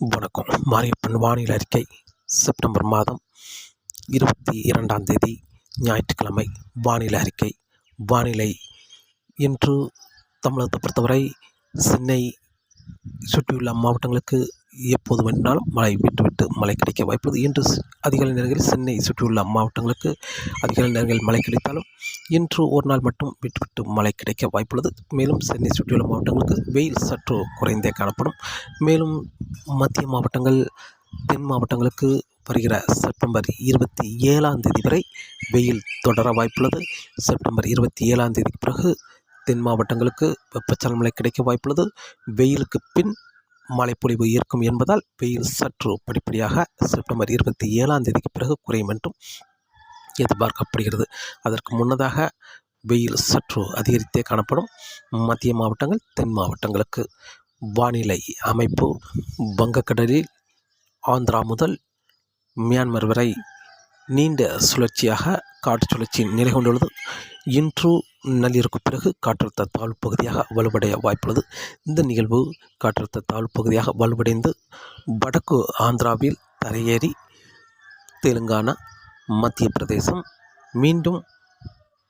வணக்கம். மாரியப்பன் வானிலை அறிக்கை செப்டம்பர் மாதம் இருபத்தி இரண்டாம் தேதி ஞாயிற்றுக்கிழமை. வானிலை அறிக்கை வானிலை இன்று தமிழகத்தை பொறுத்தவரை சென்னை சுற்றியுள்ள மாவட்டங்களுக்கு எப்போது வேண்டுமானாலும் மழை விட்டுவிட்டு மழை கிடைக்க வாய்ப்புள்ளது இன்று அதிகாலை நேரங்களில் சென்னை சுற்றியுள்ள மாவட்டங்களுக்கு அதிகாலை நேரங்களில் மழை கிடைத்தாலும் இன்று ஒரு நாள் மட்டும் விட்டுவிட்டு மழை கிடைக்க வாய்ப்புள்ளது மேலும் சென்னை சுற்றியுள்ள மாவட்டங்களுக்கு வெயில் சற்று குறைந்தே காணப்படும். மேலும் மத்திய மாவட்டங்கள் தென் மாவட்டங்களுக்கு வருகிற செப்டம்பர் இருபத்தி ஏழாம் தேதி வரை வெயில் தொடர வாய்ப்புள்ளது செப்டம்பர் இருபத்தி ஏழாம் தேதிக்கு பிறகு தென் மாவட்டங்களுக்கு வெப்பச்சலமலை கிடைக்க வாய்ப்புள்ளது வெயிலுக்கு பின் மழைப்பொழிவு இருக்கும் என்பதால் வெயில் சற்று படிப்படியாக செப்டம்பர் இருபத்தி ஏழாம் தேதிக்கு பிறகு குறையும் என்றும் எதிர்பார்க்கப்படுகிறது. அதற்கு முன்னதாக வெயில் சற்று அதிகரித்தே காணப்படும் மத்திய மாவட்டங்கள் தென் மாவட்டங்களுக்கு. வானிலை அமைப்பு வங்கக்கடலில் ஆந்திரா முதல் மியான்மர் வரை நீண்ட சுழற்சியாக காற்று சுழற்சி நிலை கொண்டுள்ளது இன்று நள்ளிரவுக்கு பிறகு காற்றழுத்த தாழ்வு பகுதியாக வலுவடைய வாய்ப்புள்ளது. இந்த நிகழ்வு காற்றழுத்த தாழ்வு பகுதியாக வலுவடைந்து வடக்கு ஆந்திராவில் தரையேறி தெலுங்கானா மத்திய பிரதேசம் மீண்டும்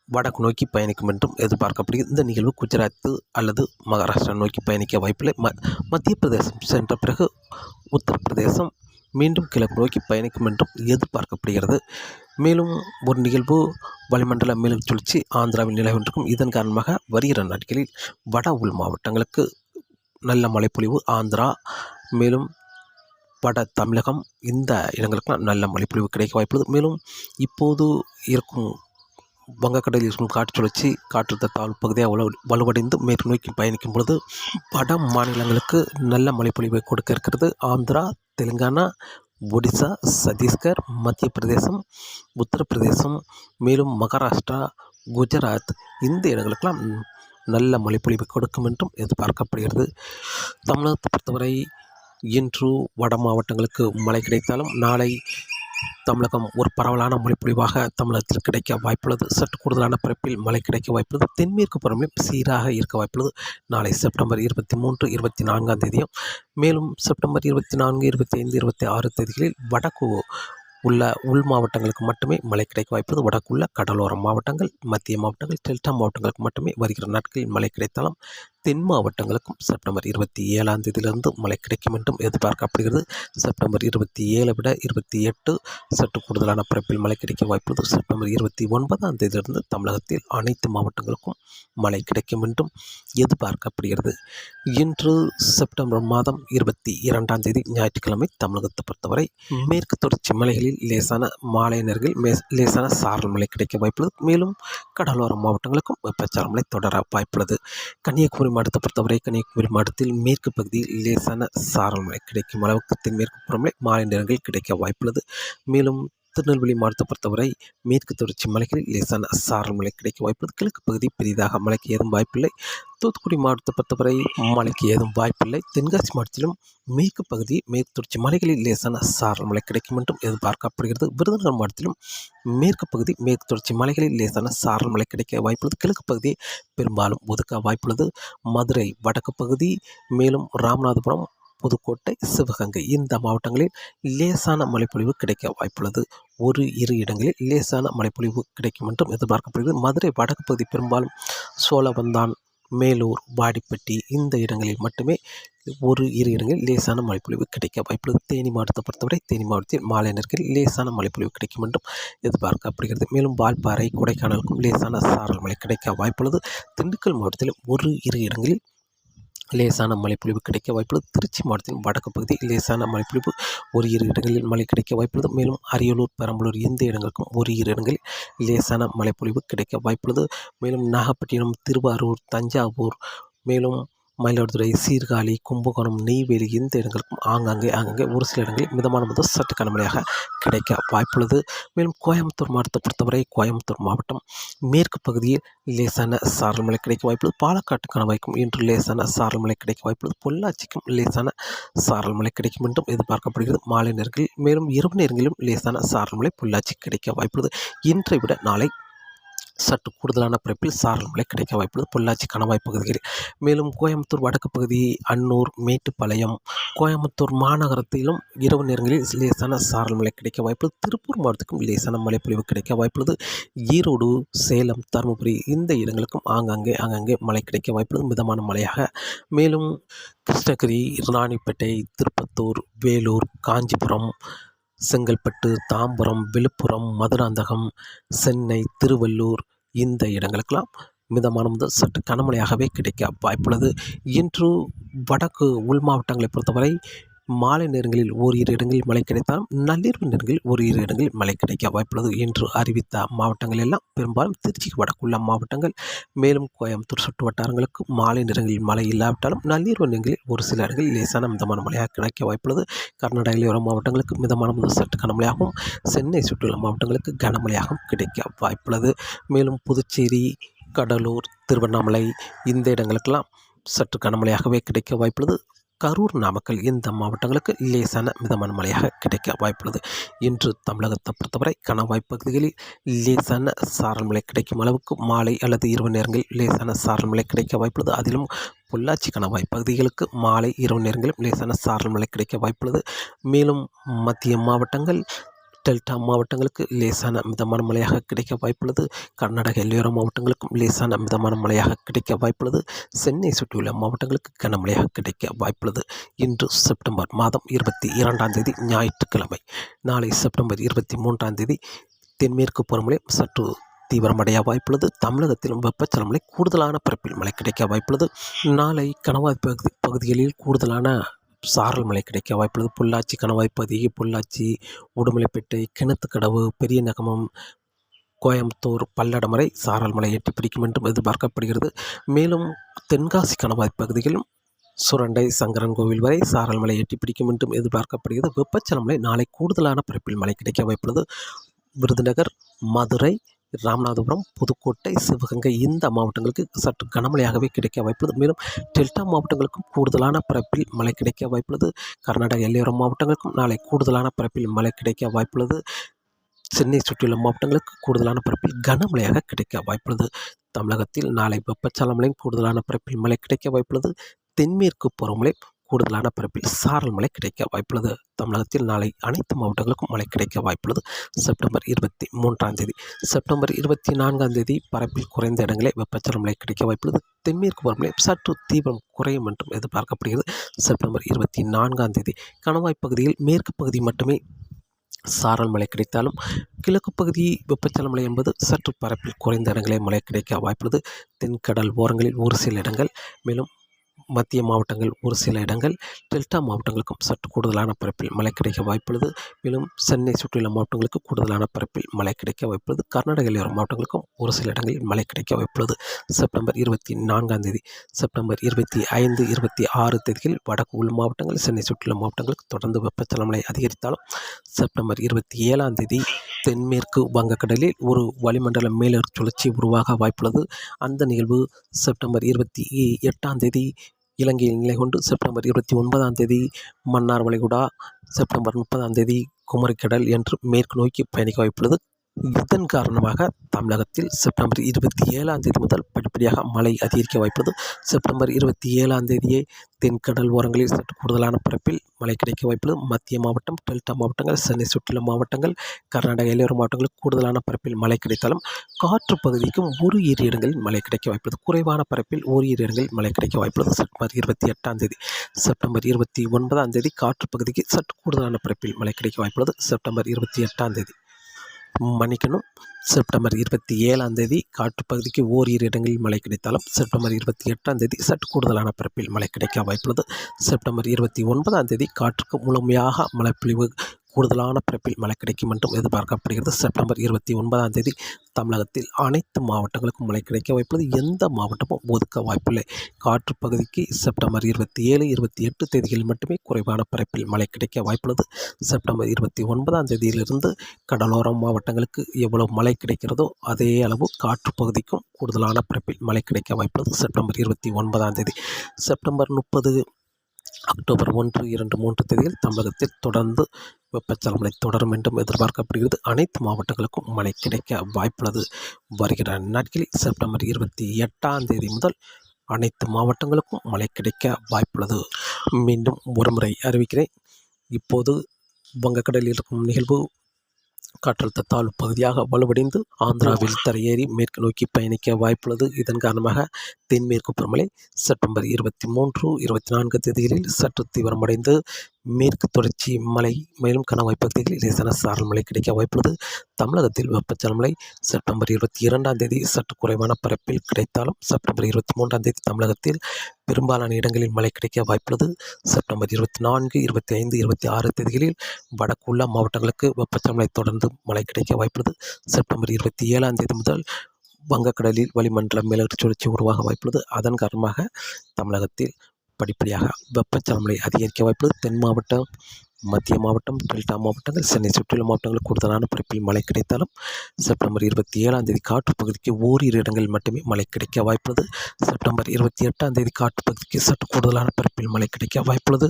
வடக்கு நோக்கி பயணிக்கும் என்றும் எதிர்பார்க்கப்படுகிறது. இந்த நிகழ்வு குஜராத் அல்லது மகாராஷ்டிரா நோக்கி பயணிக்க வாய்ப்பில்லை. ம மத்திய பிரதேசம் சென்ற பிறகு உத்தரப்பிரதேசம் மீண்டும் கிழக்கு நோக்கி பயணிக்கும் என்றும் எதிர்பார்க்கப்படுகிறது. மேலும் ஒரு நிகழ்வு வளிமண்டல மேலும் சுழற்சி ஆந்திராவில் நிலவி இதன் காரணமாக வருகிற நாட்களில் வட உள் மாவட்டங்களுக்கு நல்ல மழைப்பொழிவு ஆந்திரா மேலும் வட தமிழகம் இந்த இடங்களுக்கெல்லாம் நல்ல மழைப்பொழிவு கிடைக்க வாய்ப்புள்ளது. மேலும் இப்போது இருக்கும் வங்கக்கடலில் இருக்கும் காற்று சுழற்சி காற்றழுத்த தாழ்வு பகுதியாக வலு வலுவடைந்து மேற்கு நோக்கி பயணிக்கும் பொழுது வட மாநிலங்களுக்கு நல்ல மழைப்பொழிவை கொடுக்க இருக்கிறது. ஆந்திரா தெலுங்கானா ஒடிசா சத்தீஸ்கர் மத்திய பிரதேசம் உத்தரப்பிரதேசம் மேலும் மகாராஷ்டிரா குஜராத் இந்த இடங்களுக்கெல்லாம் நல்ல மழைப்பொழிவு கொடுக்கும் என்றும் எதிர்பார்க்கப்படுகிறது. தமிழகத்தை பொறுத்தவரை இன்று வட மாவட்டங்களுக்கு மழை கிடைத்தாலும் நாளை தமிழகம் ஒரு பரவலான மொழிப்பொழிவாக தமிழகத்தில் கிடைக்க வாய்ப்புள்ளது. சற்று கூடுதலான பரப்பில் மழை கிடைக்க வாய்ப்புள்ளது. தென்மேற்கு பருவம் சீராக இருக்க வாய்ப்புள்ளது. நாளை செப்டம்பர் இருபத்தி மூன்று இருபத்தி நான்காம் தேதியும் மேலும் செப்டம்பர் இருபத்தி நான்கு இருபத்தி ஐந்து இருபத்தி ஆறு தேதிகளில் வடக்கு உள்ள உள் மாவட்டங்களுக்கு மட்டுமே மழை கிடைக்க வாய்ப்புள்ளது. வடக்குள்ள கடலோர மாவட்டங்கள் மத்திய மாவட்டங்கள் டெல்டா மாவட்டங்களுக்கு மட்டுமே வருகிற நாட்களில் மழை கிடைத்தாலும் தென் மாவட்டங்களுக்கும் செப்டம்பர் இருபத்தி ஏழாம் தேதியிலிருந்து மழை கிடைக்கும் என்றும் எதிர்பார்க்கப்படுகிறது. செப்டம்பர் இருபத்தி ஏழை விட இருபத்தி எட்டு சற்று கூடுதலான பரப்பில் மழை கிடைக்க வாய்ப்புள்ளது. செப்டம்பர் இருபத்தி ஒன்பதாம் தேதியிலிருந்து தமிழகத்தில் அனைத்து மாவட்டங்களுக்கும் மழை கிடைக்கும் என்றும் எதிர்பார்க்கப்படுகிறது. இன்று செப்டம்பர் மாதம் இருபத்தி இரண்டாம் தேதி ஞாயிற்றுக்கிழமை தமிழகத்தை பொறுத்தவரை மேற்கு தொடர்ச்சி மலைகளில் லேசான மாலை நேரங்களில் மே லேசான சாரல் மழை கிடைக்க வாய்ப்புள்ளது. மேலும் கடலோர மாவட்டங்களுக்கும் வெப்பச்சார மழை தொடர வாய்ப்புள்ளது. கன்னியாகுமரி மாவட்டத்தை பொறுத்தவரை கன்னியாகுமரி மாவட்டத்தில் மேற்கு பகுதியில் லேசான சாரல் மழை கிடைக்கும் அளவுக்கு தென்மேற்கு புறமழை மாலை நேரங்களில் கிடைக்க வாய்ப்புள்ளது. மேலும் திருநெல்வேலி மாவட்டத்தை பொறுத்தவரை மேற்கு தொடர்ச்சி மலைகளில் லேசான சாரல் மழை கிடைக்க வாய்ப்பு கிழக்கு பகுதி பெரிதாக மழைக்கு ஏதும் வாய்ப்பில்லை. தூத்துக்குடி மாவட்டத்தை பொறுத்தவரை மழைக்கு ஏதும் வாய்ப்பில்லை. தென்காசி மாவட்டத்திலும் மேற்கு பகுதி மேற்கு தொடர்ச்சி மலைகளில் லேசான சாரல் மழை கிடைக்கும் என்றும் எதிர்பார்க்கப்படுகிறது. விருதுநகர் மாவட்டத்திலும் மேற்கு பகுதி மேற்கு தொடர்ச்சி மலைகளில் லேசான சாரல் மழை கிடைக்க வாய்ப்புள்ளது கிழக்கு பகுதி பெரும்பாலும் ஒதுக்க வாய்ப்புள்ளது. மதுரை வடக்கு பகுதி மேலும் ராமநாதபுரம் புதுக்கோட்டை சிவகங்கை இந்த மாவட்டங்களில் லேசான மழைப்பொழிவு கிடைக்க வாய்ப்புள்ளது. ஒரு இரு இடங்களில் லேசான மழைப்பொழிவு கிடைக்கும் என்றும் எதிர்பார்க்கப்படுகிறது. மதுரை வடக்கு பகுதி பெரும்பாலும் சோழவந்தான் மேலூர் வாடிப்பட்டி இந்த இடங்களில் மட்டுமே ஒரு இரு இடங்களில் லேசான மழைப்பொழிவு கிடைக்க வாய்ப்புள்ளது. தேனி மாவட்டத்தை பொறுத்தவரை தேனி மாவட்டத்தில் மாலை நேரத்தில் லேசான மழைப்பொழிவு கிடைக்கும் என்றும் எதிர்பார்க்கப்படுகிறது. மேலும் வால்பாறை கொடைக்கானலுக்கும் லேசான சாரல் மழை கிடைக்க வாய்ப்புள்ளது. திண்டுக்கல் மாவட்டத்தில் ஒரு இரு இடங்களில் லேசான மழைப்பொழிவு கிடைக்க வாய்ப்புள்ளது. திருச்சி மாவட்டத்தின் வடக்கு பகுதி லேசான மழைப்பொழிவு ஒரு இரு இடங்களில் மழை கிடைக்க வாய்ப்புள்ளது. மேலும் அரியலூர் பெரம்பலூர் எந்த இடங்களுக்கும் ஒரு இரு இடங்களில் லேசான மழைப்பொழிவு கிடைக்க வாய்ப்புள்ளது. மேலும் நாகப்பட்டினம் திருவாரூர் தஞ்சாவூர் மேலும் மயிலாடுதுறை சீர்காழி கும்பகோணம் நெய்வேலி இந்த இடங்களுக்கும் ஆங்காங்கே ஆங்காங்கே ஒரு சில இடங்களில் மிதமான முதல் சற்று கனமழையாக கிடைக்க வாய்ப்புள்ளது. மேலும் கோயம்புத்தூர் மாவட்டத்தை பொறுத்தவரை கோயம்புத்தூர் மாவட்டம் மேற்கு பகுதியில் லேசான சாரல் மழை கிடைக்க வாய்ப்புள்ளது. பாலக்காட்டு கனவாய்க்கும் இன்று லேசான சாரல் மழை கிடைக்க வாய்ப்புள்ளது. பொள்ளாச்சிக்கும் லேசான சாரல் மழை கிடைக்கும் என்றும் எதிர்பார்க்கப்படுகிறது. மாலை நேரங்களில் மேலும் இரவு நேரங்களிலும் லேசான சாரல் மழை பொள்ளாச்சி கிடைக்க வாய்ப்புள்ளது. இன்றை விட நாளை சற்று கூடுதலான பிறப்பில் சாரல் மழை கிடைக்க வாய்ப்புள்ளது. பொள்ளாச்சி கணவாய் பகுதிகளில் மேலும் கோயம்புத்தூர் வடக்கு பகுதி அன்னூர் மேட்டுப்பாளையம் கோயம்புத்தூர் மாநகரத்திலும் இரவு நேரங்களில் லேசான சாரல் மழை கிடைக்க வாய்ப்புள்ளது. திருப்பூர் மாவட்டத்துக்கும் லேசான மழைப்பொழிவு கிடைக்க வாய்ப்புள்ளது. ஈரோடு சேலம் தருமபுரி இந்த இடங்களுக்கும் ஆங்காங்கே ஆங்காங்கே மழை கிடைக்க வாய்ப்புள்ளது. மிதமான மழையாக. மேலும் கிருஷ்ணகிரி ராணிப்பேட்டை திருப்பத்தூர் வேலூர் காஞ்சிபுரம் செங்கல்பட்டு தாம்பரம் விழுப்புரம் மதுராந்தகம் சென்னை திருவள்ளூர் இந்த இடங்களுக்கெல்லாம் மிதமான முதல் சற்று கனமழையாகவே கிடைக்க வாய்ப்புள்ளது. இன்று வடக்கு உள் மாவட்டங்களை பொறுத்தவரை மாலை நேரங்களில் ஓரிரு இடங்களில் மழை கிடைத்தாலும் நள்ளிரவு நேரங்களில் ஓரிரு இடங்களில் மழை கிடைக்க வாய்ப்புள்ளது என்று அறிவித்த மாவட்டங்கள் எல்லாம் பெரும்பாலும் திருச்சிக்கு வடக்குள்ள மாவட்டங்கள் மேலும் கோயம்புத்தூர் சுற்று வட்டாரங்களுக்கு மாலை நேரங்களில் மழை இல்லாவிட்டாலும் நள்ளிரவு நேரங்களில் ஒரு சில இடங்களில் லேசான மிதமான மழையாக கிடைக்க வாய்ப்புள்ளது. கர்நாடக எல்லையோர மாவட்டங்களுக்கு மிதமான முதல் சற்று கனமழையாகவும் சென்னை சுற்றியுள்ள மாவட்டங்களுக்கு கனமழையாகவும் கிடைக்க வாய்ப்புள்ளது. மேலும் புதுச்சேரி கடலூர் திருவண்ணாமலை இந்த இடங்களுக்கெல்லாம் சற்று கனமழையாகவே கிடைக்க வாய்ப்புள்ளது. கரூர் நாமக்கல் இந்த மாவட்டங்களுக்கு லேசான மிதமான மழையாக கிடைக்க வாய்ப்புள்ளது. இன்று தமிழகத்தை பொறுத்தவரை கணவாய் பகுதிகளில் லேசான சாரல் மழை கிடைக்கும் அளவுக்கு மாலை அல்லது இரவு நேரங்களில் லேசான சாரல் மழை கிடைக்க வாய்ப்புள்ளது. அதிலும் பொள்ளாச்சி கணவாய் பகுதிகளுக்கு மாலை இரவு நேரங்களில் லேசான சாரல் மழை கிடைக்க வாய்ப்புள்ளது. மேலும் மத்திய மாவட்டங்கள் டெல்டா மாவட்டங்களுக்கு லேசான மிதமான மழையாக கிடைக்க வாய்ப்புள்ளது. கர்நாடக எல்லையோர மாவட்டங்களுக்கும் லேசான மிதமான மழையாக கிடைக்க வாய்ப்புள்ளது. சென்னை சுற்றியுள்ள மாவட்டங்களுக்கு கனமழையாக கிடைக்க வாய்ப்புள்ளது. இன்று செப்டம்பர் மாதம் இருபத்தி இரண்டாம் தேதி ஞாயிற்றுக்கிழமை. நாளை செப்டம்பர் இருபத்தி மூன்றாம் தேதி தென்மேற்கு பருவமழை சற்று தீவிரமடைய வாய்ப்புள்ளது. தமிழகத்திலும் வெப்பச்சலமலை கூடுதலான பரப்பில் மழை கிடைக்க வாய்ப்புள்ளது. நாளை கனவாய் பகுதி பகுதிகளில் கூடுதலான சாரல் மழை கிடைக்க வாய்ப்புள்ளது. பொள்ளாச்சி கணவாய் பகுதி பொள்ளாச்சி உடுமலைப்பேட்டை கிணத்துக்கடவு பெரிய நகமம் கோயம்புத்தூர் பல்லடம் வரை சாரல் மழை எட்டி பிடிக்கும் என்றும் எதிர்பார்க்கப்படுகிறது. மேலும் தென்காசி கணவாய் பகுதிகளிலும் சுரண்டை சங்கரன் கோவில் வரை சாரல் மழை எட்டி பிடிக்கும் என்றும் எதிர்பார்க்கப்படுகிறது. வெப்பச்சல மலை நாளை கூடுதலான பரப்பில் மழை கிடைக்க வாய்ப்புள்ளது. விருதுநகர் மதுரை ராமநாதபுரம் புதுக்கோட்டை சிவகங்கை இந்த மாவட்டங்களுக்கு சற்று கனமழையாகவே கிடைக்க வாய்ப்புள்ளது. மேலும் டெல்டா மாவட்டங்களுக்கும் கூடுதலான பரப்பில் மழை கிடைக்க வாய்ப்புள்ளது. கர்நாடக எல்லையோர மாவட்டங்களுக்கும் நாளை கூடுதலான பரப்பில் மழை கிடைக்க வாய்ப்புள்ளது. சென்னை சுற்றியுள்ள மாவட்டங்களுக்கு கூடுதலான பரப்பில் கனமழையாக கிடைக்க வாய்ப்புள்ளது. தமிழகத்தில் நாளை வெப்பச்சலமலையும் கூடுதலான பரப்பில் மழை கிடைக்க வாய்ப்புள்ளது. தென்மேற்கு பருவமழை கூடுதலான பரப்பில் சாரல் மழை கிடைக்க வாய்ப்புள்ளது. தமிழகத்தில் நாளை அனைத்து மாவட்டங்களுக்கும் மழை கிடைக்க வாய்ப்புள்ளது. செப்டம்பர் இருபத்தி மூன்றாம் தேதி. செப்டம்பர் இருபத்தி நான்காம் தேதி பரப்பில் குறைந்த இடங்களே வெப்பச்சல மழை கிடைக்க வாய்ப்புள்ளது. தென்மேற்கு பருவமழை சற்று தீவிரம் குறையும் என்றும் எதிர்பார்க்கப்படுகிறது. செப்டம்பர் இருபத்தி நான்காம் தேதி கணவாய் பகுதியில் மேற்கு பகுதி மட்டுமே சாரல் மழை கிடைத்தாலும் கிழக்கு பகுதி வெப்பச்சல மழை என்பது சற்று பரப்பில் குறைந்த இடங்களே மழை கிடைக்க வாய்ப்புள்ளது. தென்கடல் ஓரங்களில் ஒரு சில இடங்கள் மேலும் மத்திய மாவட்டங்கள் ஒரு சில இடங்கள் டெல்டா மாவட்டங்களுக்கும் சற்று கூடுதலான பரப்பில் மழை கிடைக்க வாய்ப்புள்ளது. மேலும் சென்னை சுற்றியுள்ள மாவட்டங்களுக்கு கூடுதலான பரப்பில் மழை கிடைக்க வாய்ப்புள்ளது. கர்நாடக எல்லையோர மாவட்டங்களுக்கும் ஒரு சில இடங்களில் மழை கிடைக்க வாய்ப்புள்ளது. செப்டம்பர் இருபத்தி நான்காம் தேதி செப்டம்பர் இருபத்தி ஐந்து இருபத்தி ஆறு தேதியில் வடக்கு உள் மாவட்டங்கள் சென்னை சுற்றியுள்ள மாவட்டங்களுக்கு தொடர்ந்து வெப்பச்சலமலை அதிகரித்தாலும் செப்டம்பர் இருபத்தி ஏழாம் தேதி தென்மேற்கு வங்கக்கடலில் ஒரு வளிமண்டல மேலர் சுழற்சி உருவாக வாய்ப்புள்ளது. அந்த நிகழ்வு செப்டம்பர் இருபத்தி எட்டாம் தேதி இலங்கையில் நிலை கொண்டு செப்டம்பர் இருபத்தி ஒன்பதாம் தேதி மன்னார் வளைகுடா செப்டம்பர் முப்பதாம் தேதி குமரிக்கடல் என்று மேற்கு நோக்கி பயணிக்க வாய்ப்புள்ளது. இதன் காரணமாக தமிழகத்தில் செப்டம்பர் இருபத்தி ஏழாம் தேதி முதல் படிப்படியாக மழை அதிகரிக்க வாய்ப்புள்ளது. செப்டம்பர் இருபத்தி ஏழாம் தேதியே தென்கடல் ஓரங்களில் சற்று கூடுதலான பரப்பில் மழை கிடைக்க வாய்ப்புள்ளது. மத்திய மாவட்டம் டெல்டா மாவட்டங்கள் சென்னை சுற்றியுள்ள மாவட்டங்கள் கர்நாடக எல்லையோர மாவட்டங்களில் கூடுதலான பரப்பில் மழை கிடைத்தாலும் காற்று பகுதிக்கும் ஒரு இரு இடங்களில் மழை கிடைக்க வாய்ப்புள்ளது. குறைவான பரப்பில் ஒரு இரு இடங்களில் மழை கிடைக்க வாய்ப்புள்ளது. செப்டம்பர் இருபத்தி எட்டாம் தேதி செப்டம்பர் இருபத்தி ஒன்பதாம் தேதி காற்று பகுதிக்கு சற்று கூடுதலான பரப்பில் மழை கிடைக்க வாய்ப்புள்ளது. செப்டம்பர் இருபத்தி எட்டாம் தேதி. மன்னிக்கணும். செப்டம்பர் இருபத்தி ஏழாம் தேதி காட்டுப்பகுதிக்கு ஓரிரு இடங்களில் மழை கிடைத்தாலும் செப்டம்பர் இருபத்தி எட்டாம் தேதி சற்று கூடுதலான பரப்பில் மழை கிடைக்க வாய்ப்புள்ளது. செப்டம்பர் இருபத்தி ஒன்பதாம் தேதி காற்றுக்கு முழுமையாக மழைப்பொழிவு கூடுதலான பிறப்பில் மழை கிடைக்கும் என்றும் எதிர்பார்க்கப்படுகிறது. செப்டம்பர் இருபத்தி ஒன்பதாம் தேதி தமிழகத்தில் அனைத்து மாவட்டங்களுக்கும் மழை கிடைக்க வாய்ப்புள்ளது. எந்த மாவட்டமும் ஒதுக்க வாய்ப்பில்லை. காற்று பகுதிக்கு செப்டம்பர் இருபத்தி ஏழு இருபத்தி எட்டு தேதிகளில் மட்டுமே குறைவான பிறப்பில் மழை கிடைக்க வாய்ப்புள்ளது. செப்டம்பர் இருபத்தி ஒன்பதாம் தேதியிலிருந்து கடலோர மாவட்டங்களுக்கு எவ்வளவு மழை கிடைக்கிறதோ அதே அளவு காற்று பகுதிக்கும் கூடுதலான பிறப்பில் மழை கிடைக்க வாய்ப்புள்ளது. செப்டம்பர் இருபத்தி ஒன்பதாம் தேதி. செப்டம்பர் முப்பது அக்டோபர் ஒன்று இரண்டு மூன்று தேதியில் தமிழகத்தில் தொடர்ந்து வெப்பச்சலமழை தொடரும் என்றும் எதிர்பார்க்கப்படுகிறது. அனைத்து மாவட்டங்களுக்கும் மழை கிடைக்க வாய்ப்புள்ளது. வருகிற நாட்களில் செப்டம்பர் இருபத்தி எட்டாம் தேதி முதல் அனைத்து மாவட்டங்களுக்கும் மழை கிடைக்க வாய்ப்புள்ளது. மீண்டும் ஒருமுறை அறிவிக்கிறேன். இப்போது வங்கக்கடலில் இருக்கும் நிகழ்வு காற்றழுத்த தாழ்வு பகுதியாக வலுவடைந்து ஆந்திராவில் தரையேறி மேற்கு நோக்கி பயணிக்க வாய்ப்புள்ளது. இதன் காரணமாக தென்மேற்கு பருவமழை செப்டம்பர் இருபத்தி மூன்று இருபத்தி நான்கு தேதிகளில் சற்று தீவிரமடைந்து மேற்கு தொடர்ச்சி மலை மேலும் கணவாய் பகுதிகளில் லேசான சாரல் மழை கிடைக்க வாய்ப்புள்ளது. தமிழகத்தில் வெப்பச்சலமழை செப்டம்பர் இருபத்தி இரண்டாம் தேதி சற்று குறைவான பரப்பில் கிடைத்தாலும் செப்டம்பர் இருபத்தி மூன்றாம் தேதி தமிழகத்தில் பெரும்பாலான இடங்களில் மழை கிடைக்க வாய்ப்புள்ளது. செப்டம்பர் இருபத்தி நான்கு இருபத்தி ஐந்து இருபத்தி ஆறு தேதிகளில் வடக்குள்ள மாவட்டங்களுக்கு வெப்பச்சலமழை தொடர்ந்து மழை கிடைக்க வாய்ப்புள்ளது. செப்டம்பர் இருபத்தி ஏழாம் தேதி முதல் வங்கக்கடலில் வளிமண்டல மேலடுக்கு சுழற்சி உருவாக வாய்ப்புள்ளது. அதன் காரணமாக தமிழகத்தில் படிப்படியாக வெப்பச்சலமழை அதிகரிக்க வாய்ப்புள்ளது. தென் மாவட்டம் மத்திய மாவட்டம் டெல்டா மாவட்டங்கள் சென்னை சுற்றியுள்ள மாவட்டங்கள் கூடுதலான பரப்பில் மழை கிடைத்தாலும் செப்டம்பர் இருபத்தி ஏழாம் தேதி காற்று பகுதிக்கு ஓரிரு இடங்களில் மட்டுமே மழை கிடைக்க வாய்ப்புள்ளது. செப்டம்பர் இருபத்தி எட்டாம் தேதி காற்று பகுதிக்கு சற்று கூடுதலான பரப்பில் மழை கிடைக்க வாய்ப்புள்ளது.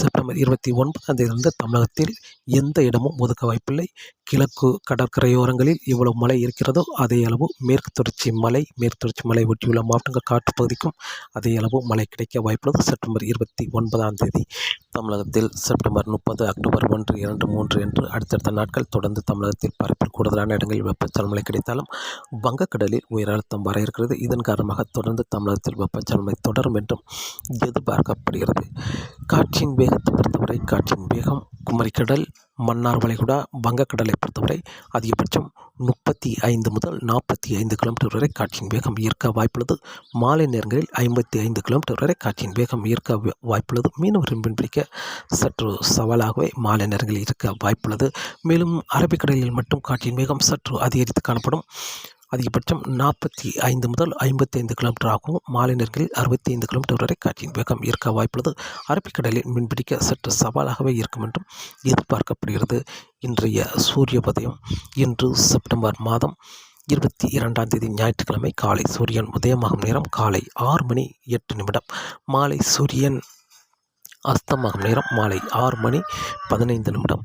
செப்டம்பர் இருபத்தி ஒன்பதாம் தேதியிலிருந்து தமிழகத்தில் எந்த இடமும் ஒதுக்க வாய்ப்பில்லை. கிழக்கு கடற்கரையோரங்களில் எவ்வளவு மழை இருக்கிறதோ அதே அளவு மேற்கு தொடர்ச்சி மலை மேற்கு தொடர்ச்சி மலை ஒட்டியுள்ள மாவட்டங்கள் காட்டுப்பகுதிக்கும் அதே அளவு மழை கிடைக்க வாய்ப்புள்ளது. செப்டம்பர் இருபத்தி ஒன்பதாம் தேதி தமிழகத்தில் செப்டம்பர் முப்பது அக்டோபர் ஒன்று இரண்டு மூன்று என்று அடுத்தடுத்த நாட்கள் தொடர்ந்து தமிழகத்தில் பரப்பில் கூடுதலான இடங்களில் வெப்பச்சலமழை கிடைத்தாலும் வங்கக்கடலில் உயர் அழுத்தம் வர இருக்கிறது. இதன் காரணமாக தொடர்ந்து தமிழகத்தில் வெப்பச்சலமழை தொடரும் என்றும் எதிர்பார்க்கப்படுகிறது. காற்றின் வேகத்தை பொறுத்தவரை காற்றின் வேகம் குமரிக்கடல் மன்னார் வளைகுடா வங்கக்கடலை பொறுத்தவரை அதிகபட்சம் முப்பத்தி ஐந்து முதல் நாற்பத்தி ஐந்து கிலோமீட்டர் வரை காற்றின் வேகம் ஈர்க்க வாய்ப்புள்ளது. மாலை நேரங்களில் ஐம்பத்தி ஐந்து கிலோமீட்டர் வரை காற்றின் வேகம் ஈர்க்க வாய்ப்புள்ளது. மீனவரின் மீன்பிடிக்க சற்று சவாலாகவே மாலை நேரங்களில் இருக்க வாய்ப்புள்ளது. மேலும் அரபிக்கடலில் மட்டும் காற்றின் வேகம் சற்று அதிகரித்து காணப்படும். அதிகபட்சம் நாற்பத்தி ஐந்து முதல் ஐம்பத்தி ஐந்து கிலோமீட்டர் ஆகும். மாலை நேரங்களில் அறுபத்தி ஐந்து கிலோமீட்டர் வரை காற்றின் வேகம் இருக்க வாய்ப்புள்ளது. அரபிக்கடலில் மீன்பிடிக்க சற்று சவாலாகவே இருக்கும் என்றும் எதிர்பார்க்கப்படுகிறது. இன்றைய சூரிய உதயம் இன்று செப்டம்பர் மாதம் இருபத்தி இரண்டாம் தேதி ஞாயிற்றுக்கிழமை காலை சூரியன் உதயமாகும் நேரம் காலை ஆறு மணி எட்டு நிமிடம். மாலை சூரியன் அஸ்தமாகும் நேரம் மாலை ஆறு மணி பதினைந்து நிமிடம்.